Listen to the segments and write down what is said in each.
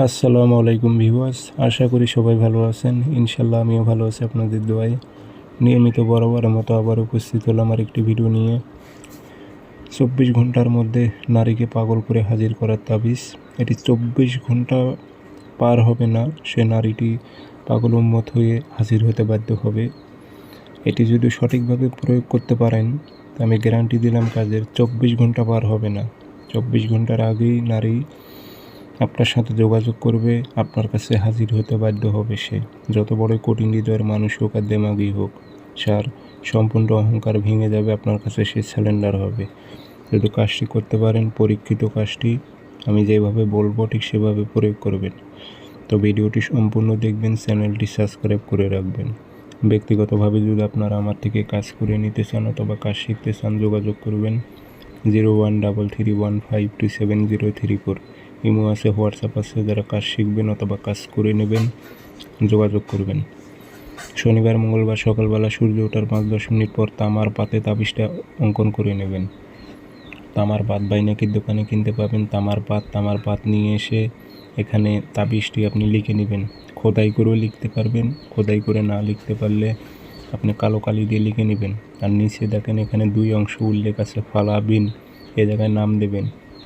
আসসালামু আলাইকুম ভিউয়ার্স, আশা করি সবাই ভালো আছেন। ইনশাল্লাহ আমিও ভালো আছি আপনাদের দোয়ায়। নিয়মিত বরাবরের মতো আবার উপস্থিত হলাম আর একটি ভিডিও নিয়ে। চব্বিশ ঘণ্টার মধ্যে নারীকে পাগল করে হাজির করার তাবিজ। এটি চব্বিশ ঘণ্টা পার হবে না, সে নারীটি পাগল উন্মত হয়ে হাজির হতে বাধ্য হবে। এটি যদি সঠিকভাবে প্রয়োগ করতে পারেন, আমি গ্যারান্টি দিলাম কাজের চব্বিশ ঘণ্টা পার হবে না। চব্বিশ ঘণ্টার আগেই নারী আপনার সাথে যোগাযোগ করবে, আপনার কাছে হাজির হতে বাধ্য হবে সে। যত বড় কঠিন হৃদয়ের মানুষ হোক আর দেমাগি হোক সার সম্পূর্ণ অহংকার ভেঙে যাবে আপনার কাছে, সে স্যালেন্ডার হবে। যদি কাজটি করতে পারেন, পরীক্ষিত কাজটি আমি যেভাবে বলব, ঠিক সেভাবে প্রয়োগ করবেন। তো ভিডিওটি সম্পূর্ণ দেখবেন, চ্যানেলটি সাবস্ক্রাইব করে রাখবেন। ব্যক্তিগতভাবে যদি আপনারা আমার থেকে কাজ করে নিতে চান অথবা কাজ শিখতে চান, যোগাযোগ করবেন। Zero one double three one five two seven zero three four. Imo আছে, হোয়াটসঅ্যাপ আছে, যারা কাজ শিখবেন অথবা কাজ করে নেবেন, যোগাযোগ করবেন। শনিবার, মঙ্গলবার সকালবেলা সূর্য ওঠার পাঁচ দশ মিনিট পর তামার পাতে তাবিজটা অঙ্কন করে নেবেন। তামার পাত বাইনাকির দোকানে কিনতে পাবেন, তামার পাত তামার পাত নিয়ে এসে এখানে তাবিজটি আপনি লিখে নেবেন। খোদাই করেও লিখতে পারবেন, খোদাই করে না লিখতে পারলে আপনি কালো কালি দিয়ে লিখে নেবেন। আর নিচে দেখেন এখানে দুই অংশ উল্লেখ আছে ফালা বিন এ জায়গায় নাম দেবেন।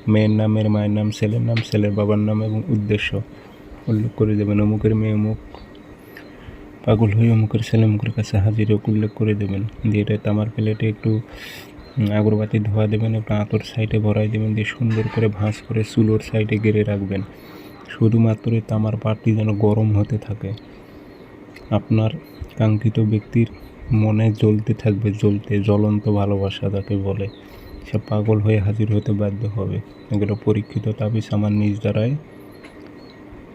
মেয়ের নামের, মায়ের নাম, ছেলের নাম, ছেলের বাবার নাম এবং উদ্দেশ্য উল্লেখ করে দেবেন। অমুকের মেয়ে অমুক, পাগল হয়ে অমুকের ছেলে অমুকের কাছে হাজির উল্লেখ করে দেবেন। দিয়ে এটা তামার প্লেটে একটু আগরবাতি ধোয়া দেবেন, একটু আতর সাইডে ভরাই দেবেন, দিয়ে সুন্দর করে ভাঁজ করে চুলোর সাইডে গেড়ে রাখবেন। শুধুমাত্র তামার পাটটি যেন গরম হতে থাকে। আপনার কাঙ্ক্ষিত ব্যক্তির মনে জ্বলতে থাকবে, জ্বলতে, জ্বলন্ত ভালোবাসা তাকে বলে। সে পাগল হয়ে হাজির হতে বাধ্য হবে। এগুলো পরীক্ষিত তাবিজ আমার নিজ দ্বারাই